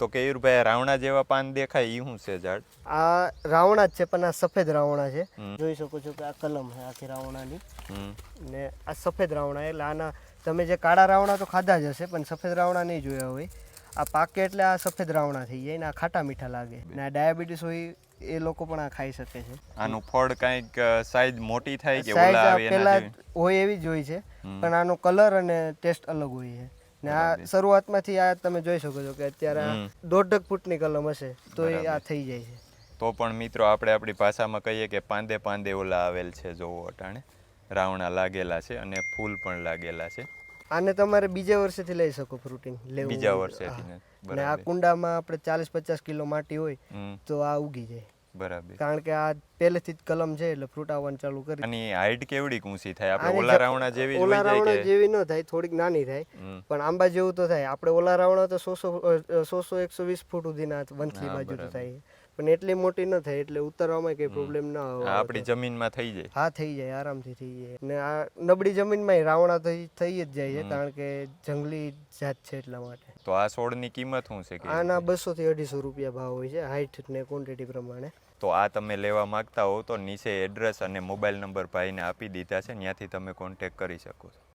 તો કેયુરભાઈ રાવણા જેવા પાન દેખાય ઈ શું છે ઝાડ? આ રાવણા જ છે પણ આ સફેદ રાવણા છે. જોઈ શકો છો કે આ કલમ છે આખી રાવણાની. ને આ સફેદ રાવણા એટલે આના તમે જે કાળા રાવણા તો ખાધા જ હશે પણ સફેદ રાવણા નહીં જોયા હોય. આ પાકે એટલે આ સફેદ રાવણા થઈ જાય ને આ ખાટા મીઠા લાગે. ને આ ડાયાબિટીસ હોય એ લોકો પણ આ ખાઈ શકે છે. આનું ફળ કાંઈક સાઈઝ મોટી થાય કે ઓલા આવે એના પેલા? હોય એવી જ હોય છે પણ આનો કલર અને ટેસ્ટ અલગ હોય છે. ને આ શરૂઆતમાંથી આ તમે જોઈ શકો છો કે અત્યારે આ ફૂટની કલમ હશે તો એ આ થઈ જાય છે. તો પણ મિત્રો આપણે આપણી ભાષામાં કહીએ કે પાંદે પાંદે ઓલા આવેલ છે જોવો અટાણે. રાવણા લાગેલા છે અને ફૂલ પણ લાગેલા છે. આને તમારે બીજા વર્ષેથી લઈ શકો ફ્રૂટિંગ લેવું. બીજા. વર્ષેથી ને આ કુંડામાં આપણે ચાલીસ પચાસ કિલો માટી હોય તો આ ઉગી જાય. બરાબર. કારણ કે આ પહેલેથી જ કલમ છે એટલે ફ્રૂટ આવવાનું ચાલુ કરી. અને હાઈટ કેવડી ઊંચી થાય? આપણે ઓલા રાવણા જેવી જ ઓલા રાવણા જેવી ન થાય થોડીક નાની થાય. પણ આંબા જેવું તો થાય. આપણે ઓલા રાવણા તો સોસો સોસો એકસો વીસ ફૂટ સુધીના વંથલી બાજુ તો થાય. પણ એટલી મોટી ન થાય એટલે ઉતારવામાં કઈ પ્રોબ્લેમ ના આવે આપણી જમીનમાં થઈ જાય. હા થઈ જાય આરામથી થઈ જાય. ને આ નબળી જમીનમાં રાવણા થઈ થઈ જ જાય છે કારણ કે જંગલી જાત છે એટલા માટે. તો આ છોડની કિંમત શું છે કે? આના બસો થી અઢીસો રૂપિયા ભાવ હોય છે હાઈટ ને ક્વોન્ટિટી પ્રમાણે. તો આ તમે લેવા માગતા હો તો નીચે એડ્રેસ અને મોબાઈલ નંબર ભાઈને આપી દીધા છે. ત્યાંથી તમે કોન્ટેક કરી શકો છો.